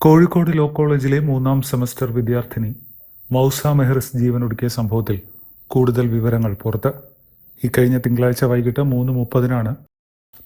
Kozhikode law കോളേജിലെ മൂന്നാം semester വിദ്യാർത്ഥിനി മൗസ മെഹ്റിസ് ജീവനൊടുക്കിയ സംഭവത്തിൽ കൂടുതൽ വിവരങ്ങൾ പുറത്ത്. ഇക്കഴിഞ്ഞ തിങ്കളാഴ്ച വൈകിട്ട് മൂന്ന് മുപ്പതിനാണ്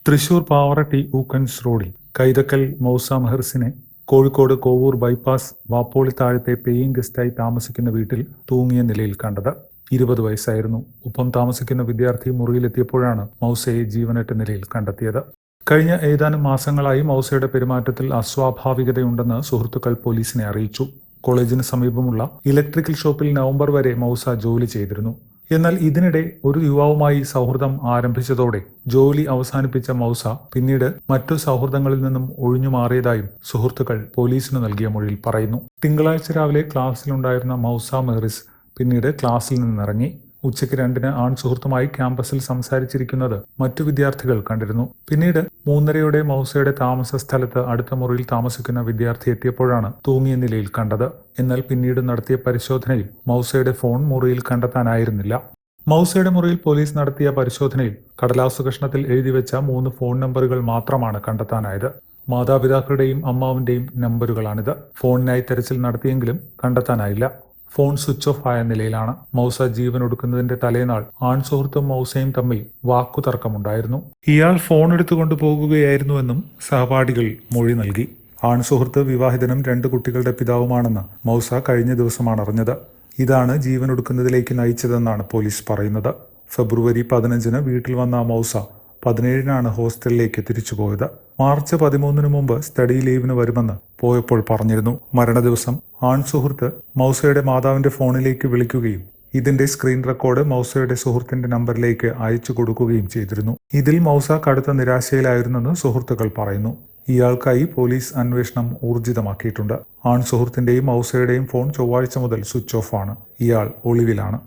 തൃശൂർ പാവറട്ടി ഊക്കൻസ് റോഡിൽ കൈതക്കൽ മൗസ മെഹ്റിസിനെ കോഴിക്കോട് കോവൂർ ബൈപ്പാസ് വാപ്പോളി താഴത്തെ പേയിങ് ഗസ്റ്റായി താമസിക്കുന്ന വീട്ടിൽ തൂങ്ങിയ നിലയിൽ കണ്ടത് ഇരുപത് വയസ്സായിരുന്നു. ഒപ്പം താമസിക്കുന്ന വിദ്യാർത്ഥി മുറിയിലെത്തിയപ്പോഴാണ് മൗസയെ ജീവനറ്റ നിലയിൽ കണ്ടെത്തിയത്. കഴിഞ്ഞ ഏതാനും മാസങ്ങളായി മൗസയുടെ പെരുമാറ്റത്തിൽ അസ്വാഭാവികതയുണ്ടെന്ന് സുഹൃത്തുക്കൾ പോലീസിനെ അറിയിച്ചു. കോളേജിന് സമീപമുള്ള ഇലക്ട്രിക്കൽ ഷോപ്പിൽ നവംബർ വരെ മൗസ ജോലി ചെയ്തിരുന്നു. എന്നാൽ ഇതിനിടെ ഒരു യുവാവുമായി സൗഹൃദം ആരംഭിച്ചതോടെ ജോലി അവസാനിപ്പിച്ച മൗസ പിന്നീട് മറ്റു സൗഹൃദങ്ങളിൽ നിന്നും ഒഴിഞ്ഞു മാറിയതായും സുഹൃത്തുക്കൾ പോലീസിന് നൽകിയ മൊഴിയിൽ പറയുന്നു. തിങ്കളാഴ്ച രാവിലെ ക്ലാസ്സിലുണ്ടായിരുന്ന മൗസ മെഹറിസ് പിന്നീട് ക്ലാസ്സിൽ നിന്നിറങ്ങി. ഉച്ചയ്ക്ക് രണ്ടിന് ആൺ സുഹൃത്തുമായി ക്യാമ്പസിൽ സംസാരിച്ചിരിക്കുന്നത്. മറ്റു വിദ്യാർത്ഥികൾ കണ്ടിരുന്നു. പിന്നീട് മൂന്നരയോടെ മൗസയുടെ താമസ സ്ഥലത്ത് അടുത്ത മുറിയിൽ താമസിക്കുന്ന വിദ്യാർത്ഥി എത്തിയപ്പോഴാണ് തൂങ്ങിയ നിലയിൽ കണ്ടത്. എന്നാൽ പിന്നീട് നടത്തിയ പരിശോധനയിൽ മൗസയുടെ ഫോൺ മുറിയിൽ കണ്ടെത്താനായിരുന്നില്ല. മൗസയുടെ മുറിയിൽ പോലീസ് നടത്തിയ പരിശോധനയിൽ കടലാസു കഷ്ണത്തിൽ എഴുതിവെച്ച മൂന്ന് ഫോൺ നമ്പറുകൾ മാത്രമാണ് കണ്ടെത്താനായത്. മാതാപിതാക്കളുടെയും അമ്മാവിന്റെയും നമ്പറുകളാണിത്. ഫോണിനായി തെരച്ചിൽ നടത്തിയെങ്കിലും കണ്ടെത്താനായില്ല. ഫോൺ സ്വിച്ച് ഓഫ് ആയ നിലയിലാണ് മൗസ ജീവൻ ഒടുക്കുന്നതിന്റെ തലേനാൾ ആൺ സുഹൃത്തും മൗസയും തമ്മിൽ വാക്കുതർക്കമുണ്ടായിരുന്നു. ഇയാൾ ഫോൺ എടുത്തുകൊണ്ട് പോകുകയായിരുന്നുവെന്നും സഹപാഠികൾ മൊഴി നൽകി. ആൺ സുഹൃത്ത് വിവാഹിതനും രണ്ട് കുട്ടികളുടെ പിതാവുമാണെന്ന് മൗസ കഴിഞ്ഞ ദിവസമാണ് അറിഞ്ഞത്. ഇതാണ് ജീവൻ ഒടുക്കുന്നതിലേക്ക് നയിച്ചതെന്നാണ് പോലീസ് പറയുന്നത്. ഫെബ്രുവരി പതിനഞ്ചിന് വീട്ടിൽ വന്ന മൗസ പതിനേഴിനാണ് ഹോസ്റ്റലിലേക്ക് തിരിച്ചു പോയത്. മാർച്ച് പതിമൂന്നിന് മുമ്പ് സ്റ്റഡി ലീവിന് വരുമെന്ന് പോയപ്പോൾ പറഞ്ഞിരുന്നു. മരണ ദിവസം ആൺ സുഹൃത്ത് മൗസയുടെ മാതാവിന്റെ ഫോണിലേക്ക് വിളിക്കുകയും ഇതിന്റെ സ്ക്രീൻ റെക്കോർഡ് മൗസയുടെ സുഹൃത്തിന്റെ നമ്പറിലേക്ക് അയച്ചു കൊടുക്കുകയും ചെയ്തിരുന്നു. ഇതിൽ മൗസ കടുത്ത നിരാശയിലായിരുന്നെന്ന് സുഹൃത്തുക്കൾ പറയുന്നു. ഇയാൾക്കായി പോലീസ് അന്വേഷണം ഊർജിതമാക്കിയിട്ടുണ്ട്. ആൺ സുഹൃത്തിന്റെയും മൗസയുടെയും ഫോൺ ചൊവ്വാഴ്ച മുതൽ സ്വിച്ച് ഓഫ് ആണ്. ഇയാൾ ഒളിവിലാണ്.